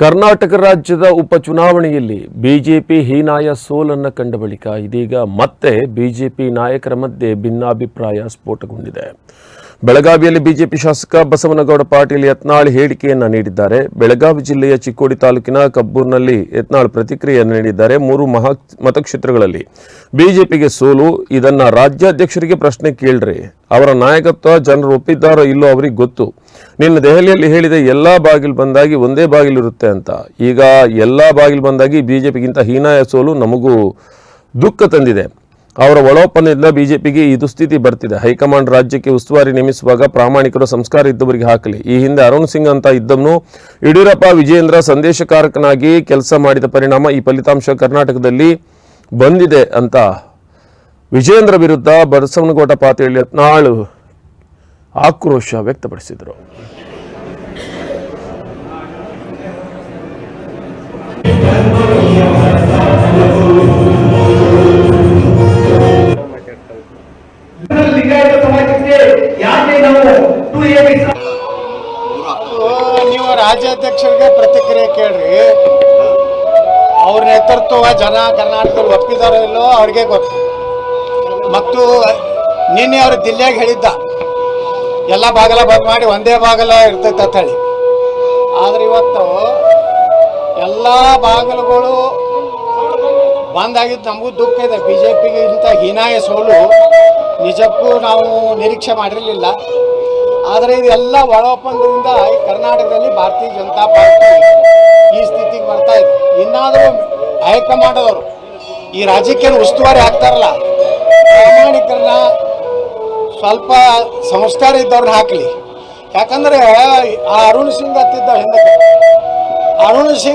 ಕರ್ನಾಟಕ ರಾಜ್ಯದ ಉಪಚುನಾವಣೆಯಲ್ಲಿ ಬಿಜೆಪಿ ಹೀನಾಯ ಸೋಲನ್ನು ಕಂಡ ಬಳಿಕ ಇದೀಗ ಮತ್ತೆ ಬಿಜೆಪಿ ನಾಯಕರ ಮಧ್ಯೆ ಭಿನ್ನಾಭಿಪ್ರಾಯ ಸ್ಫೋಟಗೊಂಡಿದೆ. ಬೆಳಗಾವಿಯಲ್ಲಿ ಬಿಜೆಪಿ ಶಾಸಕ ಬಸವನಗೌಡ ಪಾಟೀಲ್ ಯತ್ನಾಳ್ ಹೇಳಿಕೆಯನ್ನು ನೀಡಿದ್ದಾರೆ. ಬೆಳಗಾವಿ ಜಿಲ್ಲೆಯ ಚಿಕ್ಕೋಡಿ ತಾಲೂಕಿನ ಕಬ್ಬೂರ್ನಲ್ಲಿ ಯತ್ನಾಳ್ ಪ್ರತಿಕ್ರಿಯೆಯನ್ನು ನೀಡಿದ್ದಾರೆ ಮೂರು ಮಹಾ ಮತಕ್ಷೇತ್ರಗಳಲ್ಲಿ. ಬಿಜೆಪಿಗೆ ಸೋಲು, ಇದನ್ನ ರಾಜ್ಯಾಧ್ಯಕ್ಷರಿಗೆ ಪ್ರಶ್ನೆ ಕೇಳ್ರಿ. ಅವರ ನಾಯಕತ್ವ ಜನರು ಒಪ್ಪಿದ್ದಾರೋ ಇಲ್ಲೋ ಅವರಿಗೆ ಗೊತ್ತು. ನಿನ್ನ ದೆಹಲಿಯಲ್ಲಿ ಹೇಳಿದ, ಎಲ್ಲಾ ಬಾಗಿಲು ಬಂದಾಗಿ ಒಂದೇ ಬಾಗಿಲಿರುತ್ತೆ ಅಂತ. ಈಗ ಎಲ್ಲಾ ಬಾಗಿಲು ಬಂದಾಗಿ ಬಿಜೆಪಿಗಿಂತ ಹೀನಾಯ ಸೋಲು ನಮಗೂ ದುಃಖ ತಂದಿದೆ. ಅವರ ಒಳೋಪನದಿಂದ ಬಿಜೆಪಿಗೆ ಈ ದುಸ್ಥಿತಿ ಬರ್ತಿದೆ. ಹೈಕಮಾಂಡ್ ರಾಜ್ಯಕ್ಕೆ ಉಸ್ತುವಾರಿ ನೇಮಿಸುವಾಗ ಪ್ರಾಮಾಣಿಕರು ಸಂಸ್ಕಾರ ಇದ್ದವರಿಗೆ ಹಾಕಲಿ. ಈ ಹಿಂದೆ ಅರುಣ್ ಸಿಂಗ್ ಅಂತ ಇದ್ದವನು ಯಡಿಯೂರಪ್ಪ ವಿಜೇಂದ್ರ ಸಂದೇಶಕಾರಕನಾಗಿ ಕೆಲಸ ಮಾಡಿದ ಪರಿಣಾಮ ಈ ಫಲಿತಾಂಶ ಕರ್ನಾಟಕದಲ್ಲಿ ಬಂದಿದೆ ಅಂತ ವಿಜೇಂದ್ರ ವಿರುದ್ಧ ಬಸವನಕೋಟ ಪಾತೇಳಿ ಯತ್ನಾಳ್ ಆಕ್ರೋಶ ವ್ಯಕ್ತಪಡಿಸಿದರು. ನೀವು ರಾಜ್ಯಾಧ್ಯಕ್ಷರಿಗೆ ಪ್ರತಿಕ್ರಿಯೆ ಕೇಳ್ರಿ. ಅವ್ರ ನೇತೃತ್ವ ಜನ ಕರ್ನಾಟಕದಲ್ಲಿ ಒಪ್ಪಿದಾರೋ ಇಲ್ಲೋ ಅವ್ರಿಗೆ ಗೊತ್ತು. ಮತ್ತು ನಿನ್ನೆ ಅವರು ದಿಲ್ಲಿಯಾಗ ಹೇಳಿದ್ದ. ಎಲ್ಲ ಬಾಗಲ ಬಂದ್ ಮಾಡಿ ಒಂದೇ ಬಾಗಲ ಇರ್ತೈತೆ ಅಂತ ಹೇಳಿ. ಆದ್ರೆ ಇವತ್ತು ಎಲ್ಲ ಬಾಗಿಲುಗಳು ಬಂದಾಗಿದ್ದು ನಮಗೂ ದುಃಖ ಇದೆ. ಬಿ ಜೆ ಪಿಗೆ ಇಂಥ ಹೀನಾಯ ಸೋಲು ನಿಜಕ್ಕೂ ನಾವು ನಿರೀಕ್ಷೆ ಮಾಡಿರಲಿಲ್ಲ. ಆದರೆ ಇದೆಲ್ಲ ಒಳ ಒಪ್ಪಂದದಿಂದ ಕರ್ನಾಟಕದಲ್ಲಿ ಭಾರತೀಯ ಜನತಾ ಪಾರ್ಟಿ ಈ ಸ್ಥಿತಿಗೆ ಬರ್ತಾ ಇದೆ. ಇನ್ನಾದರೂ ಹೈಕಮಾಂಡ್ ಅವರು ಈ ರಾಜಕೀಯ ಉಸ್ತುವಾರಿ ಆಗ್ತಾರಲ್ಲ, ಪ್ರಾಮಾಣಿಕರನ್ನ ಸ್ವಲ್ಪ ಸಂಸ್ಕಾರ ಇದ್ದವ್ರನ್ನ ಹಾಕಲಿ. ಯಾಕಂದರೆ ಆ ಅರುಣ್ ಸಿಂಗ್ ಹತ್ತಿದ್ದ ಹಿಂದಕ್ಕೆ, ಅರುಣ್ ಸಿಂಗ್